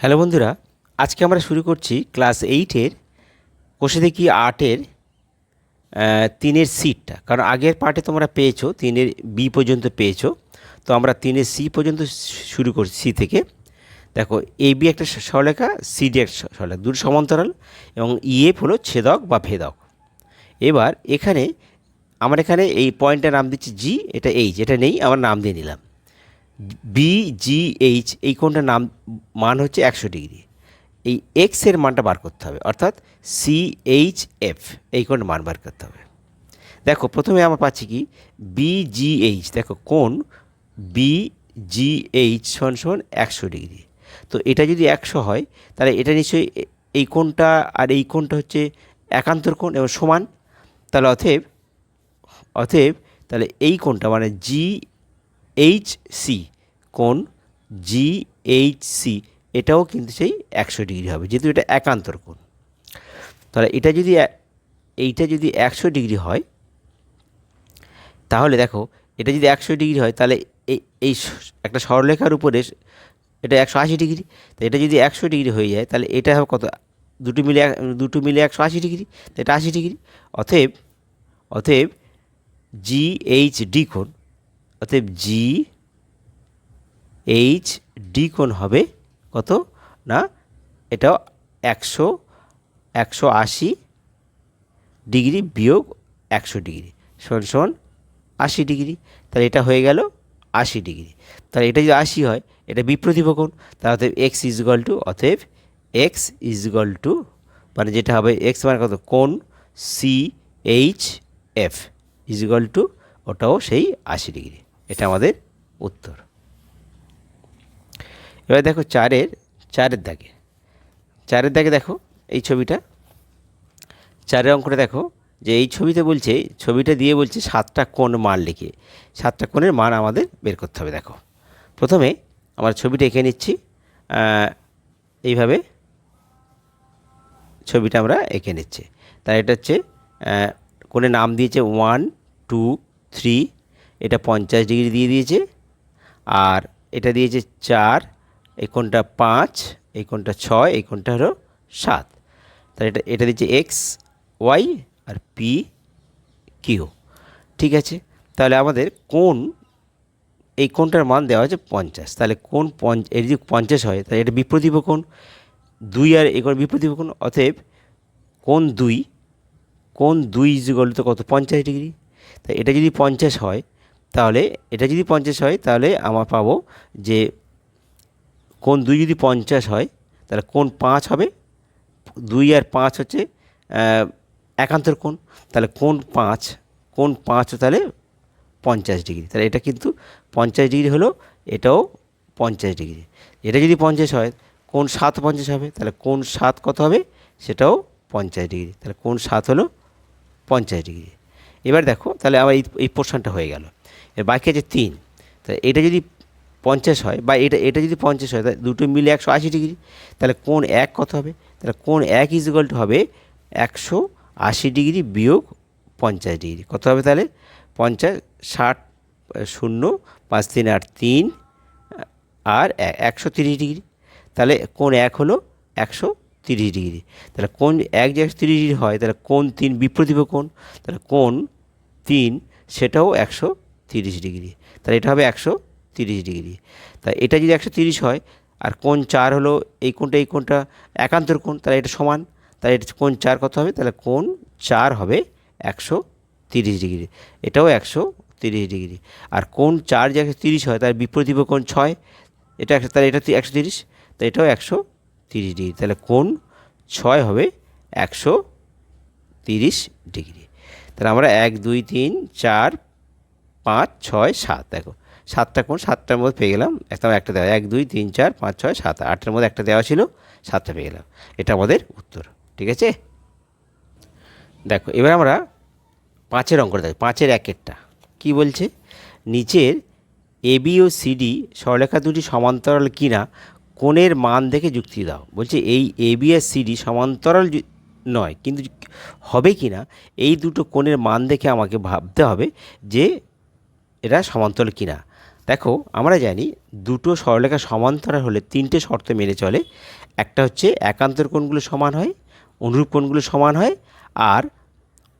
Hello বন্ধুরা, আজকে আমরা শুরু করছি ক্লাস এইটের কোষে দেখি আটের তিনের সিটটা কারণ আগের পার্টে তোমরা পেয়েছ, তিনের বি পর্যন্ত পেয়েছ। তো আমরা তিনের সি পর্যন্ত শুরু করছি সি থেকে। দেখো এ বি একটা সরলেখা সি ডি একটা সরলেখা দুটো সমান্তরাল এবং ইএফ হলো ছেদক বা ভেদক। এবার এখানে, আমরা এখানে এই পয়েন্টটার নাম দিচ্ছি জি এটা এইচ এটা নেই, আমার নাম দিয়ে নিলাম। বি জি এইচ এই কোণটার নাম, মান হচ্ছে একশো ডিগ্রি। এই এক্সের মানটা বার করতে হবে, অর্থাৎ সি এইচ এফ এই কোণের মান বার করতে হবে। দেখো, প্রথমে আমরা পাচ্ছি কি? বি জি এইচ দেখো, কোণ বি জি এইচ সমান সমান একশো ডিগ্রি। তো এটা যদি একশো হয়, তাহলে এটা নিশ্চয়ই এই কোণটা আর এই কোণটা হচ্ছে একান্তর কোণ এবং সমান। তাহলে অতএব অতএব তাহলে এই কোণটা মানে জি এইচ সি কোণ জি এইচ সি এটাও কিন্তু সেই একশো ডিগ্রি হবে, যেহেতু এটা একান্তর কোণ। তাহলে এটা যদি এইটা যদি একশো ডিগ্রি হয়, তাহলে দেখো, এটা যদি একশো ডিগ্রি হয়, তাহলে এই এই একটা সরলরেখার উপরে এটা একশো আশি ডিগ্রি, তো এটা যদি একশো ডিগ্রি হয়ে যায়, তাহলে এটা হবে কত, দুটো মিলে দুটো মিলে একশো আশি ডিগ্রি, তো এটা আশি ডিগ্রি, অতএব অতএব জি এইচ ডি কোণ অতএব জি এইচ ডি কোণ হবে কত? না, এটাও একশো একশো আশি ডিগ্রি বিয়োগ একশো ডিগ্রি। সমান সমান আশি ডিগ্রি। তাহলে এটা হয়ে গেল আশি ডিগ্রি। তাহলে এটা যদি আশি হয়, এটা বিপ্রতিভ কোণ। তাহলে অতএব এক্স ইজগল টু অতএব এক্স ইজগল টু মানে যেটা হবে এক্স মানে কত? কোণ C H F is equal to ওটাও সেই আশি ডিগ্রি। এটা আমাদের উত্তর। এবার দেখো চারের চারের দাগে। চারের দাগে দেখো এই ছবিটা। চারের অঙ্কটা দেখো যে এই ছবিতে বলছে, ছবিটা দিয়ে বলছে সাতটা কোণ মান লিখে। সাতটা কোণের মান আমাদের বের করতে হবে, দেখো। প্রথমে আমার ছবিটা এঁকে নিচ্ছি এইভাবে ছবিটা আমরা এঁকে নিচ্ছি। তার এটা হচ্ছে কোণের নাম দিয়েছে ওয়ান, টু, থ্রি এটা পঞ্চাশ ডিগ্রি দিয়ে দিয়েছে, আর এটা দিয়েছে চার, এই কোণটা পাঁচ, এই কোণটা ছয়, এই কোণটা হলো সাত। তাহলে এটা এটা দিচ্ছে এক্স, ওয়াই আর পি কিউ। ঠিক আছে? তাহলে আমাদের কোন এই কোণটার মান দেওয়া হয়েছে পঞ্চাশ। তাহলে কোন পঞ্চ এর যদি পঞ্চাশ হয়, তাহলে এটা বিপ্রতিভ কোণ। দুই আর এই কোণ বিপ্রতিভ কোণ, অতএব কোন দুই কোন দুই ইজুগল তো কত? পঞ্চাশ ডিগ্রি। তাই এটা যদি পঞ্চাশ হয় তাহলে এটা যদি পঞ্চাশ হয়, তাহলে আমার পাবো যে কোন দুই যদি পঞ্চাশ হয়, তাহলে কোন পাঁচ হবে। দুই আর পাঁচ হচ্ছে একান্তর কোণ। তাহলে কোন পাঁচ কোন পাঁচ তাহলে পঞ্চাশ ডিগ্রি। তাহলে এটা কিন্তু পঞ্চাশ ডিগ্রি হলো, এটাও পঞ্চাশ ডিগ্রি। এটা যদি পঞ্চাশ হয় কোন সাত পঞ্চাশ হবে, তাহলে কোন সাত কত হবে? সেটাও পঞ্চাশ ডিগ্রি। তাহলে কোন সাত হলো পঞ্চাশ ডিগ্রি। এবার দেখো, তাহলে আমার এই এই পোর্শনটা হয়ে গেল। বাকি আছে তিন। তাহলে এটা যদি পঞ্চাশ হয় বা এটা এটা যদি পঞ্চাশ হয় তাহলে দুটো মিলে একশো আশি ডিগ্রি, তাহলে কোন এক কত হবে? তাহলে কোন এক ইজগল হবে একশো আশি ডিগ্রি বিয়োগ পঞ্চাশ ডিগ্রি। কত হবে তাহলে? পঞ্চাশ, ষাট, শূন্য, পাঁচ, তিন, আট, তিন, আর একশো তিরিশ ডিগ্রি। তাহলে কোন এক হলো একশো তিরিশ ডিগ্রি। তাহলে কোন এক যে একশো তিরিশ ডিগ্রি হয়, তাহলে কোন তিন বিপ্রতিভ কোণ? তাহলে কোন তিন, সেটাও একশো তিরিশ ডিগ্রি। তাহলে এটা হবে একশো তিরিশ ডিগ্রি। তা এটা যদি একশো তিরিশ হয়, আর কোন চার হলো এই কোণটা এই কোণটা একান্তর কোণ, তাহলে এটা সমান। তাহলে এটা কোন চার কত হবে? তাহলে কোন চার হবে একশো তিরিশ ডিগ্রি। এটাও একশো তিরিশ ডিগ্রি। আর কোন চার যে একশো তিরিশ হয় তার বিপরীত কোণ ছয়, এটা একশো, তাহলে এটা একশো তিরিশ তো এটাও একশো তিরিশ ডিগ্রি। তাহলে কোন ছয় হবে একশো তিরিশ ডিগ্রি। তাহলে আমরা এক, দুই, তিন, চার পাঁচ, ছয়, সাত। দেখো, সাতটা কোণ, সাতটার মধ্যে পেয়ে গেলাম। একটা একটা দেওয়া এক, দুই, তিন, চার, পাঁচ, ছয়, সাত। আটটার মধ্যে একটা দেওয়া ছিল, সাতটা পেয়ে গেলাম। এটা আমাদের উত্তর। ঠিক আছে? দেখো, এবার আমরা পাঁচের অঙ্কটা দেখো। পাঁচের একেরটা। কি বলছে? নিচের এবি ও সিডি সরলেখা দুটি সমান্তরাল কিনা কোণের মান দেখে যুক্তি দাও। বলছে এই এবি আর সিডি সমান্তরাল নয়, কিন্তু হবে কি না এই দুটো কোণের মান দেখে আমাকে ভাবতে হবে যে এরা সমান্তরাল কিনা? দেখো, আমরা জানি দুটো সরলরেখা সমান্তরাল হলে তিনটে শর্ত মেনে চলে। একটা হচ্ছে একান্তর কোণগুলো সমান হয়, অনুরূপ কোণগুলো সমান হয়, আর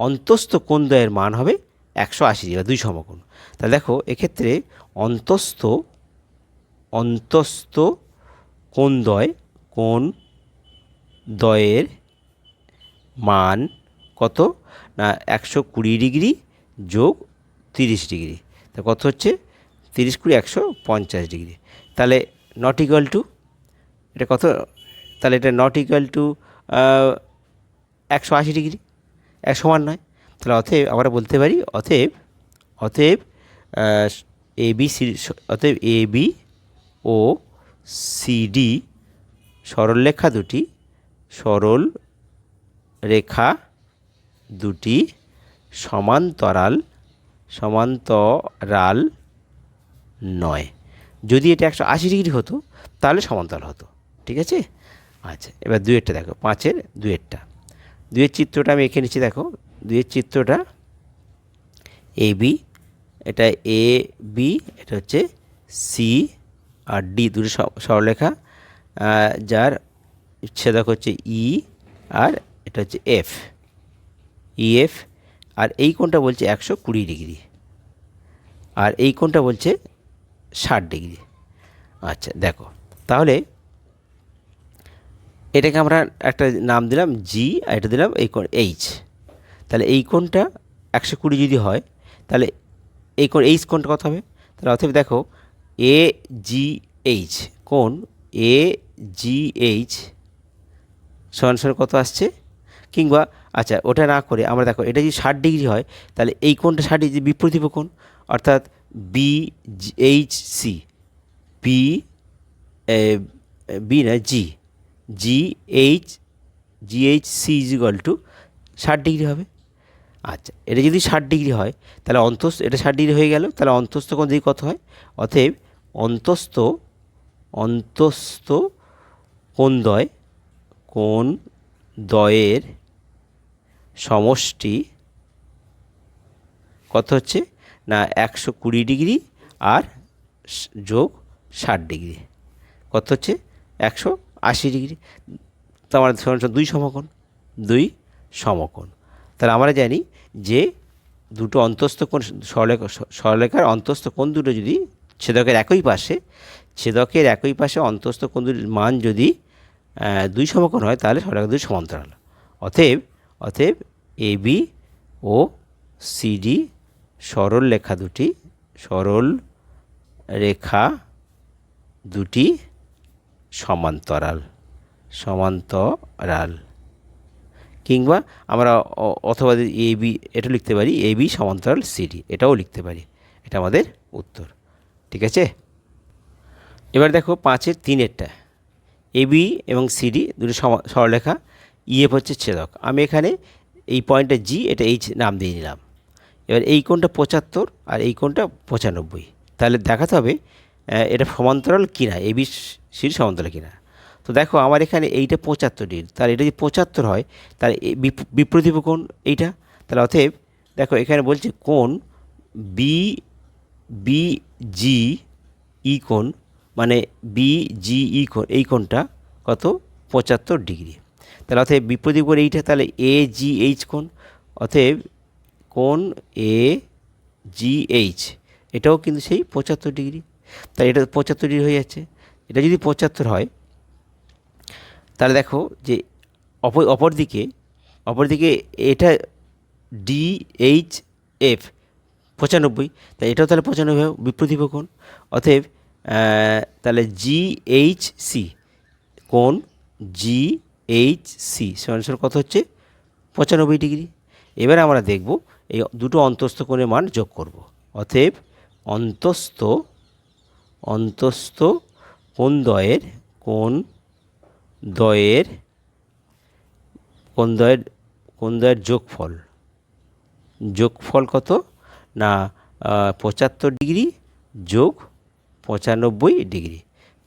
অন্তস্থ কোণদ্বয়ের মান হবে একশো আশি ডিগ্রি দুই সমকোণ। তাহলে দেখো, এক্ষেত্রে অন্তস্থ অন্তস্থ কোণদ্বয় কোণ দ্বয়ের মান কত? না, একশো কুড়ি ডিগ্রি যোগ তিরিশ ডিগ্রি। তা কত হচ্ছে তিরিশ কুড়ি একশো পঞ্চাশ ডিগ্রি। তাহলে নট ইকুয়াল টু এটা কত? তাহলে এটা নট ইকুয়াল টু একশো আশি ডিগ্রি এক সমান নয়। তাহলে অতএব আমরা বলতে পারি অতএব অতএব এ বি সি অতএব এ বি ও সিডি সরলরেখা দুটি, সরল রেখা দুটি সমান্তরাল সমান্তরাল নয়। যদি এটা একশো আশি ডিগ্রি হতো তাহলে সমান্তরাল হতো। ঠিক আছে? আচ্ছা এবার দুয়েরটা দেখো। পাঁচের দুয়েরটা। দুয়ের চিত্রটা আমি এঁকে নিচ্ছি দেখো। দুয়ের চিত্রটা এ বি এটা এ বি এটা হচ্ছে সি আর ডি দুটো স- সরলরেখা। আহ, যার ছেদক হচ্ছে ই আর এটা হচ্ছে এফ। ইএফ আর এই কোণটা বলছে একশো কুড়ি ডিগ্রি। আর এই কোণটা বলছে ষাট ডিগ্রি। আচ্ছা দেখো, তাহলে এটাকে আমরা একটা নাম দিলাম জি আর এটা দিলাম এই কোণ এইচ তাহলে এই কোণটা একশো কুড়ি যদি হয়, তাহলে এই কোণ এইচ কোণটা কত হবে? তাহলে অতএব দেখো এ জি এইচ কোণ এ জি এইচ সমান সমান কত আসছে? কিংবা আচ্ছা ওটা না করে আমরা দেখো, এটা যদি ষাট ডিগ্রি হয়, তাহলে এই কোণটা ষাট ডিগ্রি বিপ্রতীপ কোণ, অর্থাৎ B H C B B না G G H G H C is equal to ষাট ডিগ্রি হবে। আচ্ছা এটা যদি ষাট ডিগ্রি হয়, তাহলে অন্তস্থ, এটা ষাট ডিগ্রি হয়ে গেল, তাহলে অন্তস্থ কোণ দিকে কত হয়? অতএব অন্তস্থ অন্তস্থ কোণ দ্বয় কোণ দ্বয়ের সমষ্টি কত হচ্ছে? না, একশো কুড়ি ডিগ্রি আর যোগ ষাট ডিগ্রি। কত হচ্ছে? একশো আশি ডিগ্রি। তো আমার দুই সমকোণ দুই সমকোণ। তাহলে আমরা জানি যে দুটো অন্তস্থ কোণ, সরলেখা, সরলেখার অন্তস্থ কোণ দুটো যদি ছেদকের একই পাশে, ছেদকের একই পাশে অন্তস্থ দুটির মান যদি দুই সমকোণ হয়, তাহলে সরলেখা দুই সমান্তরাল। অতএব অতএব এ বি ও সিডি সরল রেখা দুটি, সরল রেখা দুটি সমান্তরাল সমান্তরাল। কিংবা আমরা অথবা এ বি এটা লিখতে পারি এ বি সমান্তরাল সিডি এটাও লিখতে পারি। এটা আমাদের উত্তর। ঠিক আছে? এবার দেখো পাঁচের তিনেরটা। এ বি এবং সিডি দুটো সরলরেখা। ইএফ হচ্ছে ছেদক। আমি এখানে এই পয়েন্টটা জি এটা এইচ নাম দিয়ে নিলাম। এবার এই কোণটা পঁচাত্তর আর এই কোণটা পঁচানব্বই। তাহলে দেখাতে হবে এটা সমান্তরাল কিনা, এ বি সির সমান্তরাল কিনা। তো দেখো, আমার এখানে এইটা পঁচাত্তর ডিগ্রি তাহলে এটা যদি পঁচাত্তর হয়, তাহলে এই বিপ- বিপ্রতীপ কোণ এইটা, তাহলে অতএব দেখো, এখানে বলছে কোণ বি বি জি ই কোণ মানে বি জি ই কোণ, এই কোণটা কত? পঁচাত্তর ডিগ্রি। তাহলে অতএব বিপরীত করে এইটা তাহলে এ জি এইচ কোণ? অতএব কোণ এ জি এইচ এটাও কিন্তু সেই পঁচাত্তর ডিগ্রি। তাই এটা পঁচাত্তর ডিগ্রি হয়ে যাচ্ছে। এটা যদি পঁচাত্তর হয়, তাহলে দেখো যে অপর অপরদিকে অপরদিকে এটা ডি এইচ এফ পঁচানব্বই। তাই এটাও তাহলে পঁচানব্বই হবে বিপ্রতীপ কোণ। অতএব তাহলে জি এইচ সি কোণ জি এইচ সি সমান কত হচ্ছে? পঁচানব্বই ডিগ্রি। এবার আমরা দেখব এই দুটো অন্তস্থ কোণের মান যোগ করব। অতএব অন্তস্থ অন্তস্থ কোণ দ্বয়ের কোণ দ্বয়ের কোণ দ্বয়ের কোণ দ্বয়ের যোগফল। যোগফল কত? না পঁচাত্তর ডিগ্রি যোগ পঁচানব্বই ডিগ্রি।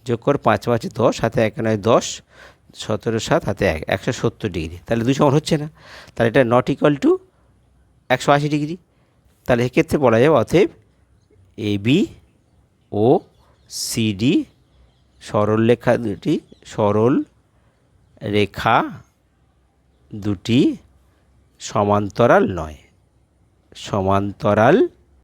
যোগ কর পাঁচ পাঁচ দশ হাতে এক নয় দশ সতেরো সাত হাতে এক একশো সত্তর ডিগ্রি। তাহলে দুই সমান হচ্ছে না। তাহলে এটা নট ইকুয়াল টু একশো আশি ডিগ্রি। তাহলে এক্ষেত্রে বলা যাবে অতএব এ বি ও সিডি সরল রেখা দুটি, সরল রেখা দুটি সমান্তরাল নয়। সমান্তরাল